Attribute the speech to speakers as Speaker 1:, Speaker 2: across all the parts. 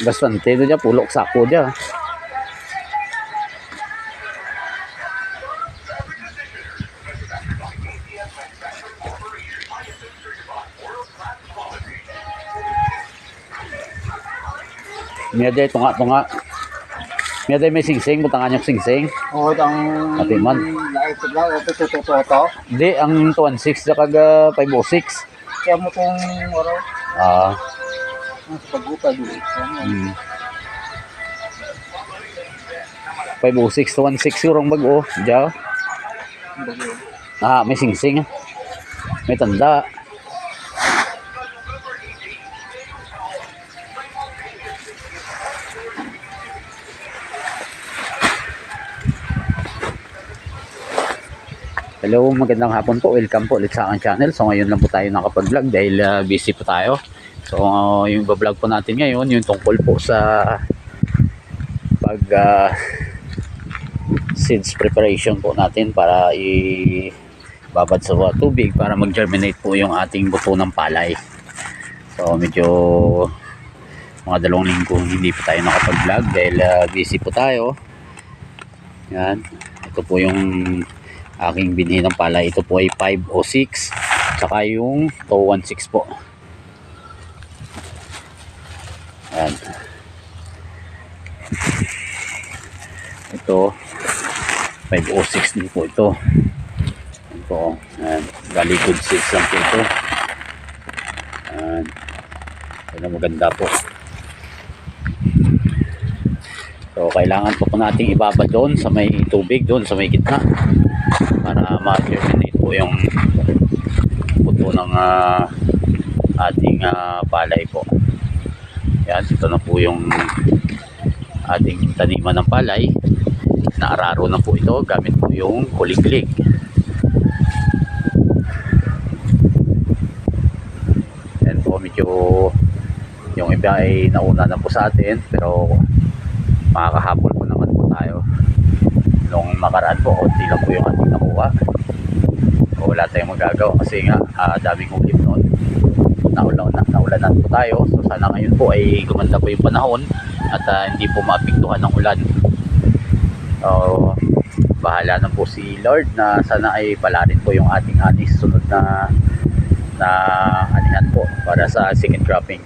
Speaker 1: Bastante do dyan, pulok sako dyan. Miya dyan, tunga, tunga. Miya dyan may singsing, butangan yung singsing.
Speaker 2: Oh, ang
Speaker 1: Pati man.
Speaker 2: laot lang, ito to to to to.
Speaker 1: Hindi, ang 216 sa kaga 506.
Speaker 2: Kaya mo kung ano,
Speaker 1: Ah,
Speaker 2: ang sa pagbuka dito.
Speaker 1: mm. 506 to 16 yung bago. Diyan. Ah, may singsing. May tanda. Hello, magandang hapon po. Welcome po ulit sa aking channel. So ngayon lang po tayo nakapag-vlog dahil ah, busy po tayo. So yung vlog po natin ngayon, yung tungkol po sa pag ah, seeds preparation po natin para i babad sa tubig para mag-germinate po yung ating buto ng palay. So medyo mga dalawang linggo hindi po tayo nakapag-vlog dahil ah, busy po tayo. Yan. Ito po yung aking binhi ng palay. Ito po ay 506 saka yung 216 po. Yan. Ito 506 din po ito. Yan po. Yan. Bali good seeds lang po ito. Yan. Yan maganda po. So kailangan po po nating ibaba doon sa may tubig doon sa may gitna para ma-germinate po yung buto ng ah, ating ah, palay po. Yan, ito na po yung ating taniman ng palay. Naararo na po ito gamit po yung kuliglig. Yan po medyo yung iba ay nauna na po sa atin pero makakahapon po naman po tayo nung makaraan po konti lang po yung ating nakuha so, wala tayong magagawa kasi nga uh, daming ulit noon naulan na naulanan po tayo so sana ngayon po ay gumanda po yung panahon at ah, hindi po maapektuhan ng ulan so bahala na po si Lord na sana ay palarin po yung ating anis sunod na na anihan po para sa second cropping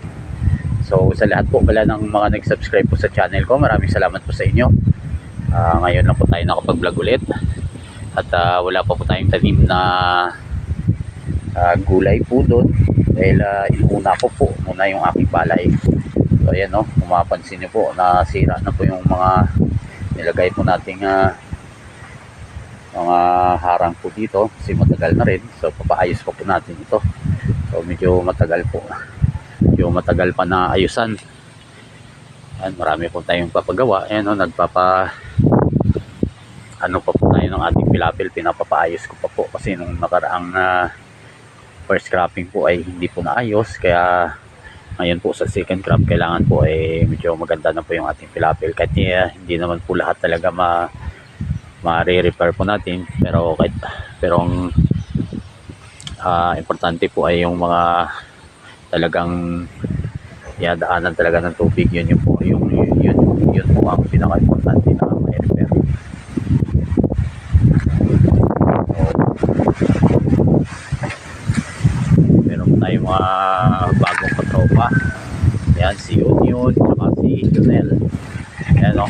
Speaker 1: So sa lahat po pala ng mga nag-subscribe po sa channel ko, maraming salamat po sa inyo. Ah, ngayon lang po tayo nakapag-vlog ulit. At ah, wala pa po tayong tanim na ah, gulay po doon. Dahil uh, inuuna ko po muna yung aking palay. So ayan no, kung mapapansin niyo po, nasira na po yung mga nilagay po nating ah, mga harang po dito kasi matagal na rin. So papaayos pa po natin ito. So medyo matagal po yung matagal pa na ayusan. Ayan, marami po tayong papagawa. Ayan, no, nagpapa ano pa po tayo ng ating pilapil. Pinapapaayos ko pa po kasi nung nakaraang na first cropping po ay hindi po naayos. Kaya ngayon po sa second crop kailangan po ay medyo maganda na po yung ating pilapil. Kahit eh, hindi naman po lahat talaga ma ma-repair po natin. Pero kahit pero ang ah, importante po ay yung mga talagang yadaanan talaga ng tubig yun yung po yung yun yun, yun po ang pinaka-importante na may repair meron po tayong mga bagong katropa. Yan si Union tsaka si Junel yan o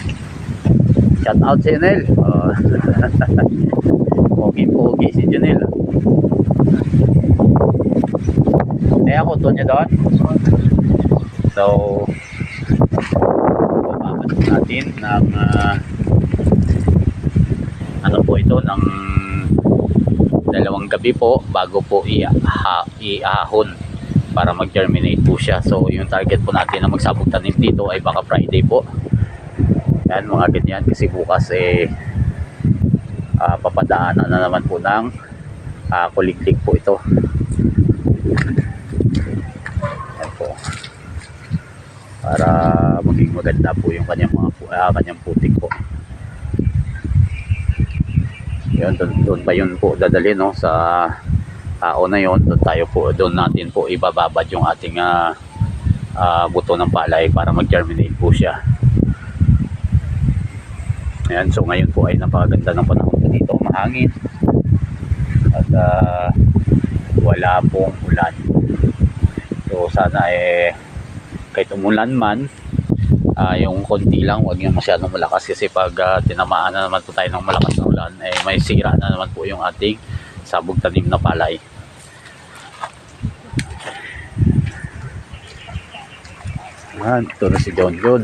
Speaker 1: shout out si Junel uh, pogi pogi si Junel eh ako doon niya doon. So, bababad natin ng ah, ano po ito, ng dalawang gabi po bago po iahon para mag-germinate po siya. So, yung target po natin na magsabog tanim dito ay baka Friday po. Yan, mga ganyan. Kasi bukas eh ah, papadaanan na naman po ng uh, kuliglig po ito. Yan po para maging maganda po yung kanyang mga uh, kanyang putik po. Yun, doon, doon pa yun po dadalhin no sa tao na yon doon tayo po doon natin po ibababad yung ating uh, ah, buto ng palay para mag-germinate po siya. Ayan, so ngayon po ay napakaganda ng panahon dito, mahangin. At ah, wala pong ulan. So sana eh kahit umulan man, ah, yung konti lang, wag yung masyadong malakas kasi pag ah, tinamaan na naman po tayo ng malakas na ulan, eh may sira na naman po yung ating sabog tanim na palay. Yan, ito na si John John.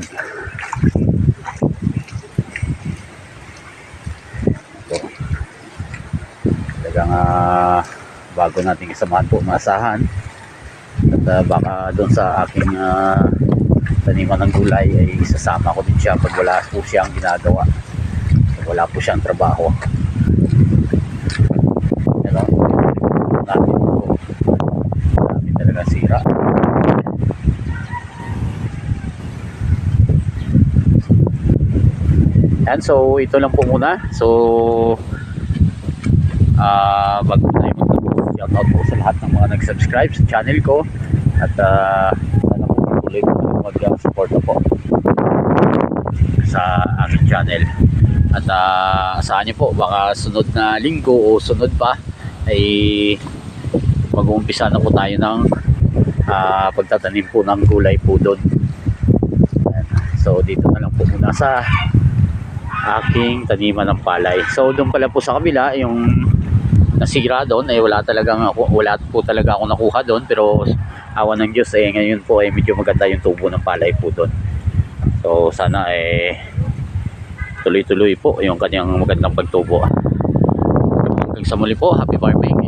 Speaker 1: Ito. Talagang ah, bago nating isamahan po maasahan. At ah, baka doon sa aking ah, taniman ng gulay ay isasama ko din siya pag wala po siyang ginagawa. Wala po siyang trabaho. Ano? Natin po. Natin talaga sira. Yan, so ito lang po muna. So, ah bago tayo magtapos, shout out po sa lahat ng mga nag-subscribe sa channel ko. At ah, sana po patuloy po mag-support po sa aking channel. At uh, saan niyo po, baka sunod na linggo o sunod pa ay mag-uumpisa na po tayo ng ah, pagtatanim po ng gulay po doon. So dito na lang po muna sa aking taniman ng palay. So doon pala po sa kabila yung nasira doon ay wala talagang ako, wala po talaga ako nakuha doon pero awan ng Diyos eh ngayon po ay medyo maganda yung tubo ng palay po doon. So sana eh tuloy-tuloy po yung kanyang magandang pagtubo. Hanggang sa muli po, happy farming.